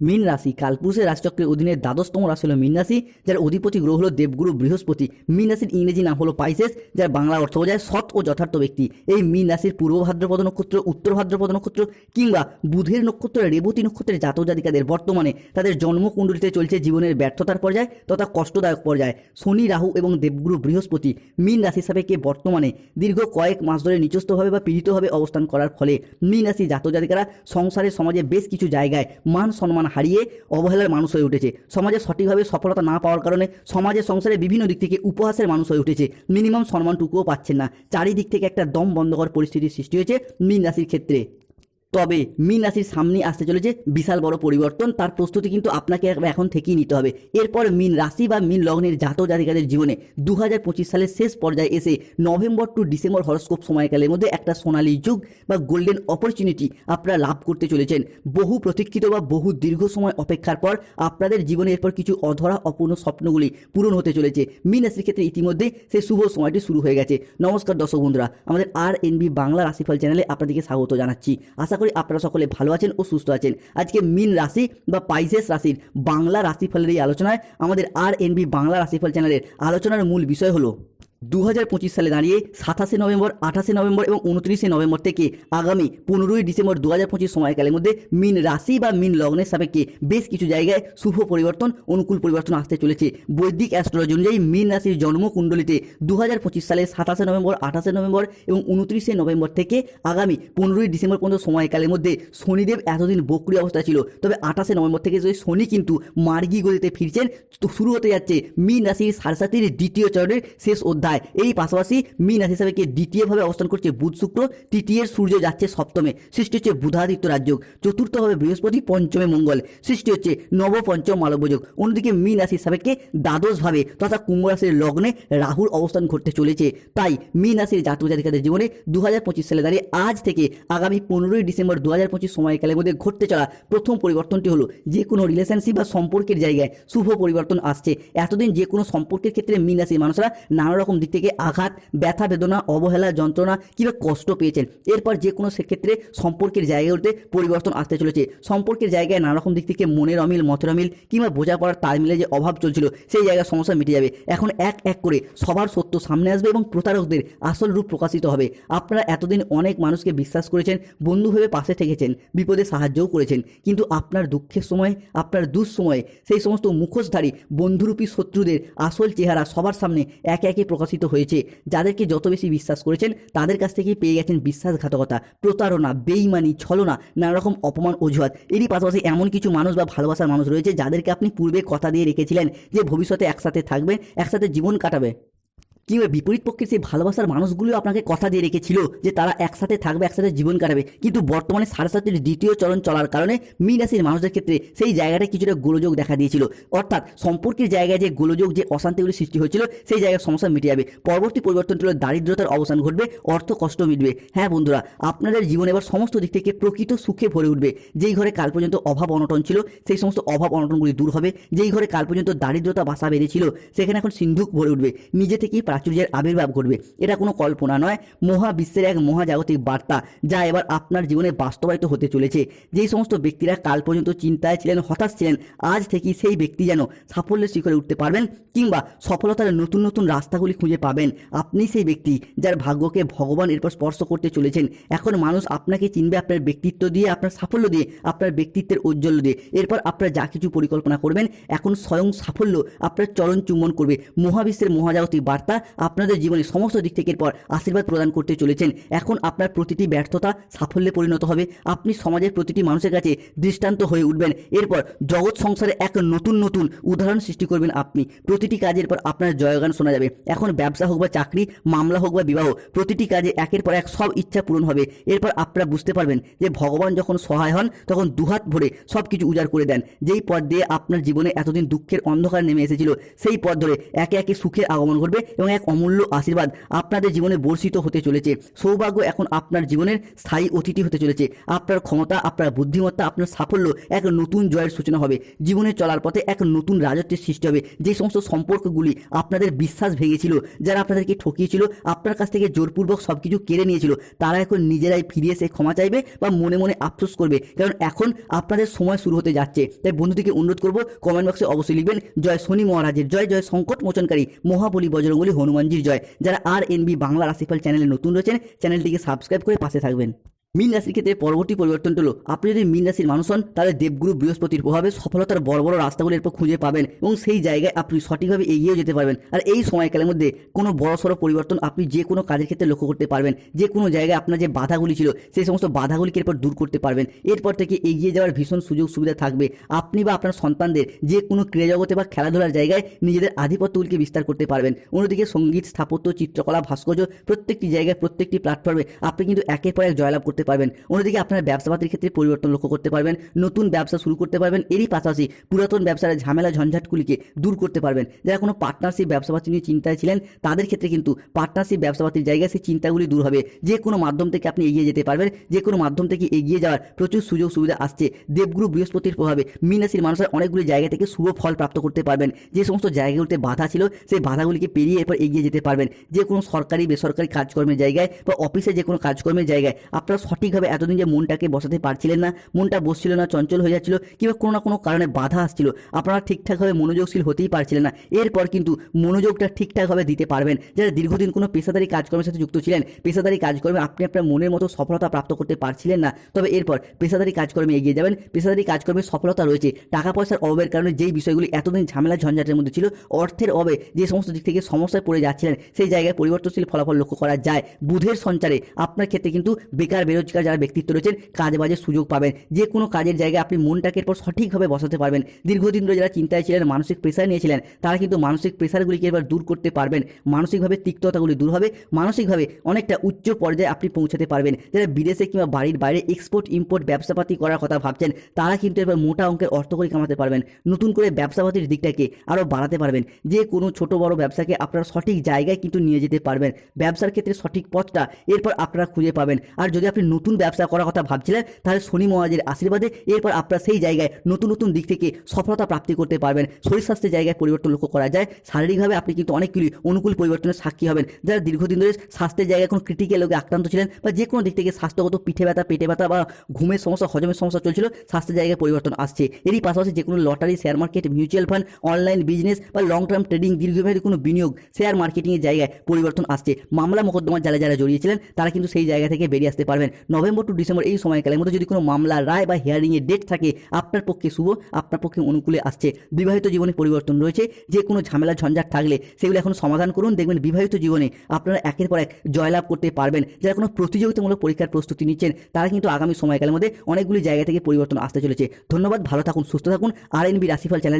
মীন রাশি। কালপুরুষের রাশিচক্রের অধীনে দ্বাদশতম রাশি হলো মীন রাশি, যার অধিপতি গ্রহ হলো দেবগুরু বৃহস্পতি। মীন রাশির ইংরেজি নাম হলো পাইসেস, যার বাংলা অর্থ বোঝায় সৎ ও যথার্থ ব্যক্তি। এই মীন রাশির পূর্ব ভাদ্রপদ নক্ষত্র, উত্তর ভাদ্রপদ নক্ষত্র, কিংবা বুধের নক্ষত্র, রেবতী নক্ষত্রের জাতক জাতিকাদের বর্তমানে তাদের জন্মকুণ্ডলিতে চলছে জীবনের ব্যর্থতার পর্যায় তথা কষ্টদায়ক পর্যায়। শনি, রাহু এবং দেবগুরু বৃহস্পতি মীন রাশি সাপেক্ষে বর্তমানে দীর্ঘ কয়েক মাস ধরে নিচস্থভাবে বা পীড়িতভাবে অবস্থান করার ফলে মীন রাশি জাতক জাতিকারা সংসারে, সমাজে বেশ কিছু জায়গায় মান সম্মান হারিয়ে অবহেলার মানুষ হয়ে উঠেছে। সমাজে সঠিকভাবে সফলতা না পাওয়ার কারণে সমাজের সংসারে বিভিন্ন দিক থেকে উপহাসের মানুষ হয়ে উঠেছে। মিনিমাম সম্মানটুকুও পাচ্ছেন না। চারিদিক থেকে একটা দম বন্ধকর পরিস্থিতির সৃষ্টি হয়েছে মীন রাশির ক্ষেত্রে। তবে মীন রাশির সামনে আসতে চলেছে বিশাল বড় পরিবর্তন। তার প্রস্তুতি কিন্তু আপনাকে এখন থেকেই নিতে হবে। এরপর মীন রাশি বা মীন লগ্নের জাত জাতিকাদের জীবনে দু হাজার পঁচিশ সালের শেষ পর্যায়ে এসে নভেম্বর টু ডিসেম্বর হরস্কোপ সময়কালের মধ্যে একটা সোনালী যুগ বা গোল্ডেন অপরচুনিটি আপনারা লাভ করতে চলেছেন। বহু প্রতীক্ষিত বা বহু দীর্ঘ সময় অপেক্ষার পর আপনাদের জীবনে এরপর কিছু অধরা অপূর্ণ স্বপ্নগুলি পূরণ হতে চলেছে। মীন রাশির ক্ষেত্রে ইতিমধ্যে সেই শুভ সময়টি শুরু হয়ে গেছে। নমস্কার দর্শক বন্ধুরা, আমাদের আর এনবি বাংলা রাশিফল চ্যানেলে আপনাদেরকে স্বাগত জানাচ্ছি। আশা করি আপনারা সকলে ভালো আছেন ও সুস্থ আছেন। আজকে মিন রাশি বা পাইসেস রাশির বাংলা রাশিফলের এই আলোচনায় আমাদের আর এনবি বাংলা রাশিফল চ্যানেলের আলোচনার মূল বিষয় হলো দু হাজার পঁচিশ সালে দাঁড়িয়ে সাতাশে নভেম্বর, আঠাশে নভেম্বর এবং উনত্রিশে নভেম্বর থেকে আগামী পনেরোই ডিসেম্বর দু হাজার পঁচিশ সময়কালের মধ্যে মিন রাশি বা মিন লগ্নের সাপেক্ষে বেশ কিছু জায়গায় শুভ পরিবর্তন, অনুকূল পরিবর্তন আসতে চলেছে। বৈদিক অ্যাস্ট্রোলজি অনুযায়ী মিন রাশির জন্মকুণ্ডলিতে দু হাজার পঁচিশ সালে সাতাশে নভেম্বর, আঠাশে নভেম্বর এবং উনত্রিশে নভেম্বর থেকে আগামী পনেরোই ডিসেম্বর পর্যন্ত সময়কালের মধ্যে শনিদেব এতদিন বক্রি অবস্থা ছিল। তবে আঠাশে নভেম্বর থেকে যে শনি কিন্তু মার্গী গতিতে ফিরছেন, তো শুরু হতে যাচ্ছে মিন রাশির সারসাতির দ্বিতীয় চরণের শেষ অধ্যায় এই পাশাপাশি মিন রাশি হিসাবে দ্বিতীয়ভাবে অবস্থান করছে বুধ শুক্র তৃতীয়ের সূর্য যাচ্ছে সপ্তমে, সৃষ্টি হচ্ছে বুধাদিত্য রাজ্য চতুর্থভাবে বৃহস্পতি, পঞ্চমে মঙ্গল, সৃষ্টি হচ্ছে নব পঞ্চম মালব্যযোগ। অন্যদিকে মিন রাশি সাপেক্ষে দ্বাদশভাবে তথা কুম্ভ রাশির লগ্নে রাহুর অবস্থান ঘটতে চলেছে। তাই মিন রাশির জাতক জাতিকাদের জীবনে দু হাজার পঁচিশ সালে দাঁড়িয়ে আজ থেকে আগামী পনেরোই ডিসেম্বর দু হাজার পঁচিশ সময়কালের মধ্যে ঘটতে চলা প্রথম পরিবর্তনটি হলো যে কোনো রিলেশনশিপ বা সম্পর্কের জায়গায় শুভ পরিবর্তন আসছে। এতদিন যে কোনো সম্পর্কের ক্ষেত্রে মিন রাশির মানুষরা নানা রকম দিক থেকে আঘাত, ব্যথা, বেদনা, অবহেলা, যন্ত্রণা কিংবা কষ্ট পেয়েছেন। এরপর যে কোনো সেক্ষেত্রে সম্পর্কের জায়গাগুলোতে পরিবর্তন আসতে চলেছে। সম্পর্কের জায়গায় নানা রকম দিক থেকে মনের অমিল, মতের অমিল কিংবা বোঝাপড়ার তালমিলে যে অভাব চলছিল, সেই জায়গায় সমস্যা মিটে যাবে। এখন এক এক করে সবার সত্য সামনে আসবে এবং প্রতারকদের আসল রূপ প্রকাশিত হবে। আপনারা এতদিন অনেক মানুষকে বিশ্বাস করেছেন, বন্ধু ভেবে পাশে থেকেছেন, বিপদে সাহায্যও করেছেন। কিন্তু আপনার দুঃখের সময়, আপনার দুঃসময়ে সেই সমস্ত মুখোশধারী, বন্ধুরূপী শত্রুদের আসল চেহারা সবার সামনে একে একে প্রকাশিত হয়েছে। যাদেরকে যত বেশি বিশ্বাস করেছেন, তাদের কাছ থেকেই পেয়ে গেছেন বিশ্বাসঘাতকতা, প্রতারণা, বেইমানি, ছলনা নানা রকম অপমান, অজুহাত। এরই পাশাপাশি এমন কিছু মানুষ বা ভালোবাসার মানুষ রয়েছে, যাদেরকে আপনি পূর্বে কথা দিয়ে রেখেছিলেন যে ভবিষ্যতে একসাথে থাকবে, একসাথে জীবন কাটাবে। কিংবা বিপরীত পক্ষের সেই ভালোবাসার মানুষগুলো আপনাকে কথা দিয়ে রেখেছিল যে তারা একসাথে থাকবে, একসাথে জীবন কাটাবে। কিন্তু বর্তমানে সাড়ে সাতের দ্বিতীয় চরণ চলার কারণে মীন রাশির মানুষদের ক্ষেত্রে সেই জায়গাটা কিছুটা গোলযোগ দেখা দিয়েছিল। অর্থাৎ সম্পর্কের জায়গায় যে গোলযোগ, যে অশান্তিগুলি সৃষ্টি হয়েছিল, সেই জায়গায় সমস্যা মিটে যাবে। পরবর্তী পরিবর্তন হলো দারিদ্রতার অবসান ঘটবে, অর্থ কষ্ট মিটবে। হ্যাঁ বন্ধুরা, আপনাদের জীবনে এবার সমস্ত দিক থেকে প্রকৃত সুখে ভরে উঠবে। যেই ঘরে কাল পর্যন্ত অভাব অনটন ছিল, সেই সমস্ত অভাব অনটনগুলি দূর হবে। যেই ঘরে কাল পর্যন্ত দারিদ্রতা বাসা বেড়েছিল সেখানে এখন সিন্ধুক ভরে উঠবে। নিজে থেকেই প্রাচুর্যের আবির্ভাব ঘটবে। এটা কোনো কল্পনা নয়। মহাবিশ্বের এক মহাজাগতিক বার্তা যা এবার আপনার জীবনে বাস্তবায়িত হতে চলেছে। যেই সমস্ত ব্যক্তিরা কাল পর্যন্ত চিন্তায় ছিলেন, হতাশ ছিলেন, আজ থেকেই সেই ব্যক্তি যেন সাফল্যের শিখরে উঠতে পারবেন কিংবা সফলতার নতুন নতুন রাস্তাগুলি খুঁজে পাবেন। আপনি সেই ব্যক্তি যার ভাগ্যকে ভগবান এরপর স্পর্শ করতে চলেছেন। এখন মানুষ আপনাকে চিনবে আপনার ব্যক্তিত্ব দিয়ে, আপনার সাফল্য দিয়ে, আপনার ব্যক্তিত্বের ঔজ্জ্বল্য দিয়ে। এরপর আপনার যা কিছু পরিকল্পনা করবেন, এখন স্বয়ং সাফল্য আপনার চরণ চুম্বন করবে। মহাবিশ্বের মহাজাগতিক বার্তা আপনাদের জীবনে সমস্ত দিক থেকে এরপর আশীর্বাদ প্রদান করতে চলেছেন। এখন আপনার প্রতিটি ব্যর্থতা সাফল্যে পরিণত হবে। আপনি সমাজের প্রতিটি মানুষের কাছে দৃষ্টান্ত হয়ে উঠবেন। এরপর জগৎ সংসারে এক নতুন নতুন উদাহরণ সৃষ্টি করবেন আপনি। প্রতিটি কাজের পর আপনার জয়গান শোনা যাবে। এখন ব্যবসা হোক বা চাকরি, মামলা হোক বা বিবাহ, প্রতিটি কাজে একের পর এক সব ইচ্ছা পূরণ হবে। এরপর আপনারা বুঝতে পারবেন যে ভগবান যখন সহায় হন, তখন দুহাত ভরে সব কিছু উজাড় করে দেন। যেই পথ দিয়ে আপনার জীবনে এতদিন দুঃখের অন্ধকার নেমে এসেছিল, সেই পথ ধরে একে একে সুখের আগমন ঘটবে এবং এক অমূল্য আশীর্বাদ আপনাদের জীবনে বর্ষিত হতে চলেছে। সৌভাগ্য এখন আপনার জীবনের স্থায়ী অতিথি হতে চলেছে। আপনার ক্ষমতা, আপনার বুদ্ধিমত্তা, আপনার সাফল্য এক নতুন জয়ের সূচনা হবে। জীবনে চলার পথে এক নতুন রাজত্বের সৃষ্টি হবে। যে সমস্ত সম্পর্কগুলি আপনাদের বিশ্বাস ভেঙেছিল, যারা আপনাদেরকে ঠকিয়েছিল, আপনার কাছ থেকে জোরপূর্বক সব কিছু কেড়ে নিয়েছিল, তারা এখন নিজেরাই ফিরে এসে ক্ষমা চাইবে বা মনে মনে আফসোস করবে। কারণ এখন আপনাদের সময় শুরু হতে যাচ্ছে। তাই বন্ধুদিকে অনুরোধ করব কমেন্ট বক্সে অবশ্যই লিখবেন, জয় শনি মহারাজের জয় জয় সংকট মোচনকারী মহাবলী বজরঙ্গলী হনুমানজির জয়। যারা আর এনবি বাংলা রাশিফল চ্যানেলে নতুন রয়েছেন, চ্যানেলটিকে সাবস্ক্রাইব করে পাশে থাকবেন। মীন রাশির ক্ষেত্রে পরবর্তী পরিবর্তন হলো, আপনি যদি মীন রাশির মানুষ হন, তাহলে দেবগুরু বৃহস্পতির প্রভাবে সফলতার বড় বড় রাস্তাগুলো এরপর খুঁজে পাবেন এবং সেই জায়গায় আপনি সঠিকভাবে এগিয়েও যেতে পারবেন। আর এই সময়কালের মধ্যে কোনো বড় সড়ো পরিবর্তন আপনি যে কোনো কাজের ক্ষেত্রে লক্ষ্য করতে পারবেন। যে কোনো জায়গায় আপনার যে বাধাগুলি ছিল, সেই সমস্ত বাধাগুলিকে এরপর দূর করতে পারবেন। এরপর থেকে এগিয়ে যাওয়ার ভীষণ সুযোগ সুবিধা থাকবে। আপনি বা আপনার সন্তানদের যে কোনো ক্রীড়া জগতে বা খেলাধুলার জায়গায় নিজেদের আধিপত্যগুলিকে বিস্তার করতে পারবেন। অন্যদিকে সংগীত, স্থাপত্য, চিত্রকলা, ভাস্কর্য প্রত্যেকটি জায়গায়, প্রত্যেকটি প্ল্যাটফর্মে আপনি কিন্তু একের পর এক জয়লাভ করতে পারবেন। অন্যদিকে আপনার ব্যবসাপাতির ক্ষেত্রে পরিবর্তন লক্ষ্য করতে পারবেন, নতুন ব্যবসা শুরু করতে পারবেন, এরই পাশাপাশি পুরাতন ব্যবসার ঝামেলা ঝঞ্ঝাটগুলিকে দূর করতে পারবেন। যারা কোনো পার্টনারশিপ ব্যবসাপাতি নিয়ে চিন্তায় ছিলেন, তাদের ক্ষেত্রে কিন্তু পার্টনারশিপ ব্যবসাপাতির জায়গায় সেই চিন্তাগুলি দূর হবে। যে কোনো মাধ্যম থেকে আপনি এগিয়ে যেতে পারবেন, যে কোনো মাধ্যম থেকে এগিয়ে যাওয়ার প্রচুর সুযোগ সুবিধা আসছে। দেবগুরু বৃহস্পতির প্রভাবে মীন রাশির মানুষের অনেকগুলি জায়গা থেকে শুভ ফল প্রাপ্ত করতে পারবেন। যে সমস্ত জায়গাগুলিতে বাধা ছিল, সেই বাধাগুলিকে পেরিয়ে এরপর এগিয়ে যেতে পারবেন। যে কোনো সরকারি, বেসরকারি কাজকর্মের জায়গায় বা অফিসে যে কোনো কাজকর্মের জায়গায় আপনারা সঠিকভাবে এতদিন যে মনটাকে বসাতে পারছিলেন না, মনটা বসছিল না, চঞ্চল হয়ে যাচ্ছিল, কিংবা কোনো না কোনো কারণে বাধা আসছিল, আপনারা ঠিকঠাকভাবে মনোযোগশীল হতেই পারছিলেন না। এরপর কিন্তু মনোযোগটা ঠিকঠাকভাবে দিতে পারবেন। যারা দীর্ঘদিন কোনো পেশাদারি কাজকর্মের সাথে যুক্ত ছিলেন, পেশাদারি কাজকর্মে আপনি আপনার মনের মতো সফলতা প্রাপ্ত করতে পারছিলেন না। তবে এরপর পেশাদারি কাজকর্মে এগিয়ে যাবেন, পেশাদারি কাজকর্মে সফলতা রয়েছে। টাকা পয়সার অভাবের কারণে যেই বিষয়গুলি এতদিন ঝামেলা ঝঞ্ঝাটের মধ্যে ছিল, অর্থের অভাবে যে সমস্ত দিক থেকে সমস্যায় পড়ে যাচ্ছিলেন, সেই জায়গায় পরিবর্তনশীল ফলাফল লক্ষ্য করা যায়। বুধের সঞ্চারে আপনার ক্ষেত্রে কিন্তু বেকার বেরোজগার যারা ব্যক্তিত্ব রয়েছেন, কাজ বাজের সুযোগ পাবেন। যে কোনো কাজের জায়গায় আপনি মনটাকে এরপর সঠিকভাবে বসাতে পারবেন। দীর্ঘদিন ধরে যারা চিন্তায় ছিলেন, মানসিক প্রেশার নিয়েছিলেন, তারা কিন্তু মানসিক প্রেশারগুলিকে এবার দূর করতে পারবেন। মানসিকভাবে তিক্ততাগুলি দূর হবে। মানসিকভাবে অনেকটা উচ্চ পর্যায়ে আপনি পৌঁছাতে পারবেন। যারা বিদেশে কিংবা বাড়ির বাইরে এক্সপোর্ট ইম্পোর্ট ব্যবসাপাতি করার কথা ভাবছেন, তারা কিন্তু এবার মোটা অঙ্কের অর্থ করে কামাতে পারবেন। নতুন করে ব্যবসাপাতির দিকটাকে আরও বাড়াতে পারবেন। যে কোনো ছোট বড় ব্যবসাকে আপনারা সঠিক জায়গায় কিন্তু নিয়ে যেতে পারবেন। ব্যবসার ক্ষেত্রে সঠিক পথটা এরপর আপনারা খুঁজে পাবেন। আর যদি আপনি নতুন ব্যবসা করার কথা ভাবছিলেন, তাহলে শনি মহারাজের আশীর্বাদে এরপর আপনারা সেই জায়গায় নতুন নতুন দিক থেকে সফলতা প্রাপ্তি করতে পারবেন। শরীর স্বাস্থ্যের জায়গায় পরিবর্তন লক্ষ্য করা যায়। শারীরিকভাবে আপনি কিন্তু অনেকগুলি অনুকূল পরিবর্তনের সাক্ষী হবেন। যারা দীর্ঘদিন ধরে স্বাস্থ্যের জায়গায় কোনো ক্রিটিক্যাল রোগে আক্রান্ত ছিলেন বা যে কোনো দিক থেকে স্বাস্থ্যগত পিঠে ব্যথা, পেটে ব্যথা বা ঘুমের সমস্যা, হজমের সমস্যা চলছিল, স্বাস্থ্যের জায়গায় পরিবর্তন আসছে। এরই পাশাপাশি যে কোনো lottery share market mutual fund online business বা লং টার্ম ট্রেডিং দীর্ঘমেয়াদী কোনো বিনিয়োগ শেয়ার মার্কেটিংয়ের জায়গায় পরিবর্তন আসছে। মামলা মোকদ্দমার যারা যারা জড়িয়েছিলেন, তারা কিন্তু সেই জায়গা থেকে বেরিয়ে আসতে পারবেন। নভেম্বর টু ডিসেম্বর এই সময়কালের মধ্যে যদি কোনো মামলা, রায় বা হিয়ারিংয়ের ডেট থাকে, আপনার পক্ষে শুভ, আপনার পক্ষে অনুকূলে আসছে। বিবাহিত জীবনে পরিবর্তন রয়েছে। যে কোনো ঝামেলা, ঝঞ্ঝাট থাকলে সেগুলো এখন সমাধান করুন। দেখবেন বিবাহিত জীবনে আপনারা একের পর এক জয়লাভ করতে পারবেন। যারা কোনো প্রতিযোগিতামূলক পরীক্ষার প্রস্তুতি নিচ্ছেন, তারা কিন্তু আগামী সময়কালের মধ্যে অনেকগুলি জায়গা থেকে পরিবর্তন আসতে চলেছে। ধন্যবাদ, ভালো থাকুন, সুস্থ থাকুন। আর এনবি রাশিফল চ্যানেল